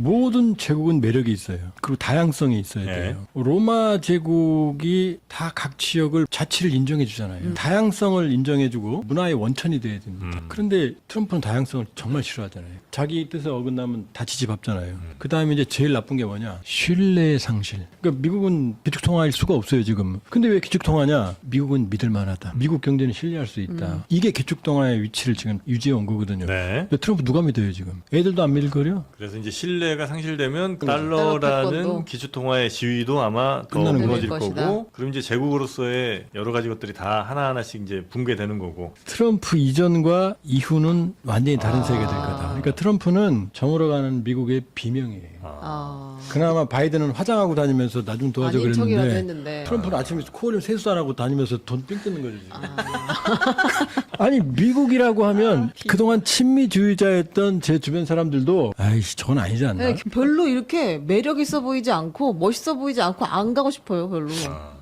모든 제국은 매력이 있어요. 그리고 다양성이 있어야 네. 돼요. 로마 제국이 다 각 지역을 자치를 인정해 주잖아요. 음. 다양성을 인정해 주고 문화의 원천이 돼야 됩니다. 음. 그런데 트럼프는 다양성을 정말 싫어하잖아요. 자기 뜻에 어긋나면 다 지지밟잖아요. 음. 그 다음에 이제 제일 나쁜 게 뭐냐? 신뢰의 상실. 그러니까 미국은 기축 통화일 수가 없어요, 지금. 근데 왜 기축 통화냐? 미국은 믿을 만하다. 미국 경제는 신뢰할 수 있다. 음. 이게 기축 통화의 위치를 지금 유지해 온 거거든요. 네. 트럼프 누가 믿어요, 지금? 애들도 안 믿을 거려? 그래서 이제 신뢰 가 상실되면 달러 달러라는. 기축통화의 지위도 아마 더 끝나는 무너질 거죠. 거고, 그럼 이제 제국으로서의 여러 가지 것들이 다 하나하나씩 이제 붕괴되는 거고. 트럼프 이전과 이후는 완전히 다른 아. 세계가 될 거다. 그러니까 트럼프는 정으로 가는 미국의 비명이에요. 아. 아. 그나마 바이든은 화장하고 다니면서 나 좀 도와줘 아닌 척이라도 그랬는데 했는데. 트럼프는 아침에 코를 세수 안 하고 다니면서 돈삥 뜯는 거죠. 지금. 아. 아니 미국이라고 하면 그동안 친미주의자였던 제 주변 사람들도 아이씨 저건 아니지 않나? 네, 별로 이렇게 매력 있어 보이지 않고 멋있어 보이지 않고 안 가고 싶어요, 별로. 아.